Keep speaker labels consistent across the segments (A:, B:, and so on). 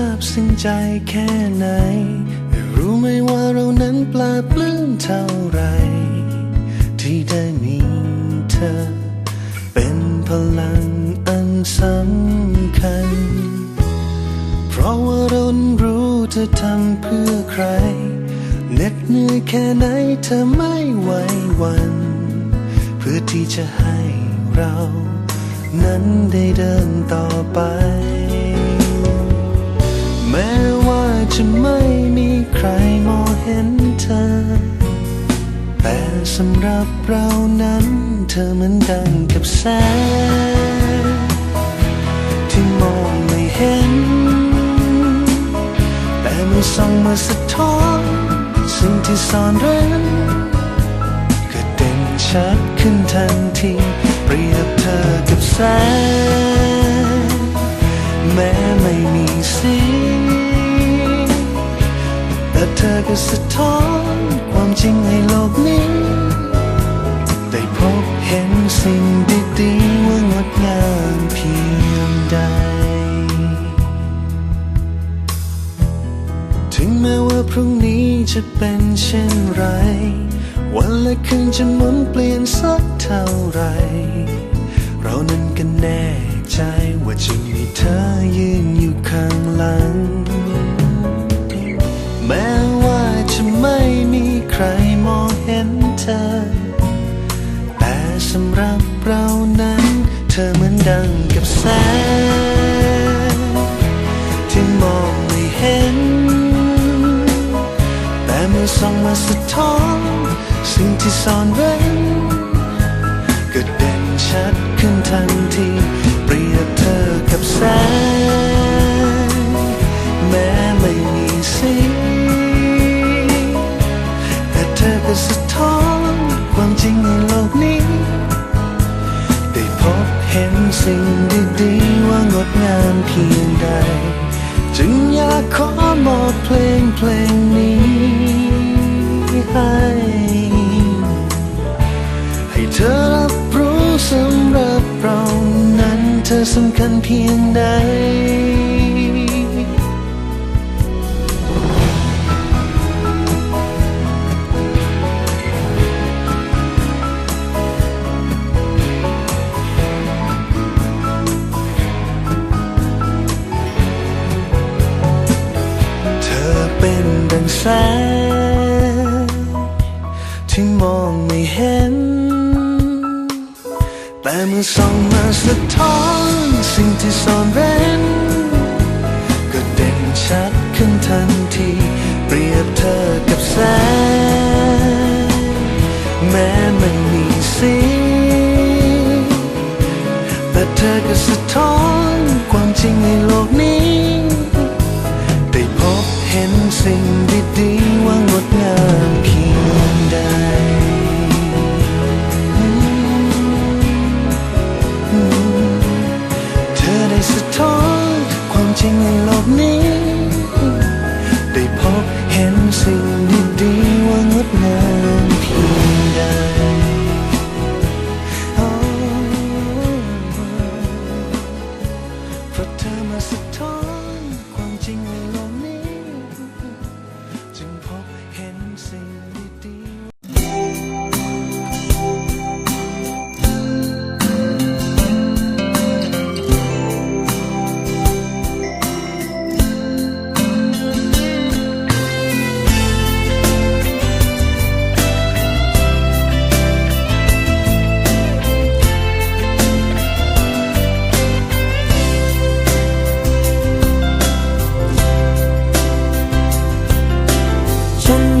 A: าบซึ้งใจแค่ไหน รู้ไหมว่าเรานั้นปลาปลื้มเท่าไร ที่ได้มีเธอ เป็นพลังอันสำคัญ เพราะว่าเรานั้นรู้เธอทำเพื่อใครเหน็ดเหนื่อยแค่ไหนเธอไม่ไหววัน เพื่อที่จะให้เรา นั้นได้เดินต่อไป แม้ว่าจะไม่มีใครมองเห็นเธอ แต่สำหรับเรานั้นเธอเหมือนดังกับแสงที่มองไม่เห็น แต่มื่อส่องมาสะท้อนสิ่งที่ซ่อนเร้นก็เด่นชัดขึ้นทันที เปรียบเธอกับแสง สีแต่เธอก็สะท้อนความจริงให้โลกนี้ ได้พบเห็นสิ่งดีๆว่างดงามเพียงใด ถึงแม้ว่าพรุ่งนี้จะเป็นเช่นไร วันและคืนจะหมุนเปลี่ยนสักเท่าไร เรานั้นก็แน่ ใจว่าจะมีเธอยืนอยู่ข้างหลัง แม้ว่าจะไม่มีใครมองเห็นเธอ แต่สำหรับเรานั้น เธอเหมือนดังกับแสงที่มองไม่เห็น แต่เมื่อส่องมาสะท้อนสิ่งที่ซ่อนเร้ สิ่งดีๆว่างดงามเพียงใด จึงอยากขอมอบเพลงเพลงนี้ให้ ให้เธอรับรู้สำหรับเรานั้นเธอสำคัญเพียงใด องไม่เห็น แต่เมื่อส่องมาสะท้อนสิ่งที่ซ่อนเร้น ก็เด่นชัดขึ้นทันที เปรียบเธอกับแสง แม้ไม่มีสี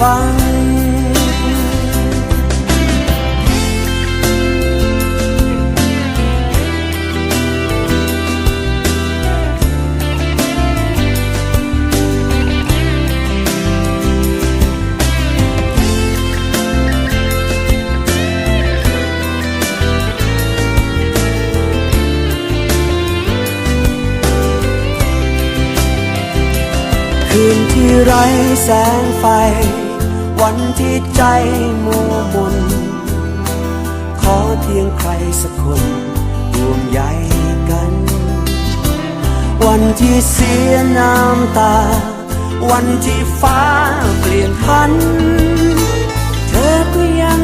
B: ฟัง คืนที่ไร้แสงไฟ วันที่ใจมัวมน ขอเพียงใครสักคนร่วมใยกัน วันที่เสียน้ำตา วันที่ฟ้าเปลี่ยนพัน เธอก็ยัง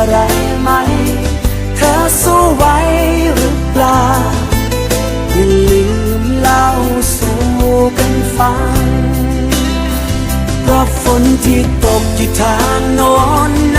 B: อะไรไหม เธอสู้ไหวหรือเปล่า อย่าลืมเล่าสู่กันฟังเพราะฝนที่ตกอยู่ทางโน้นหน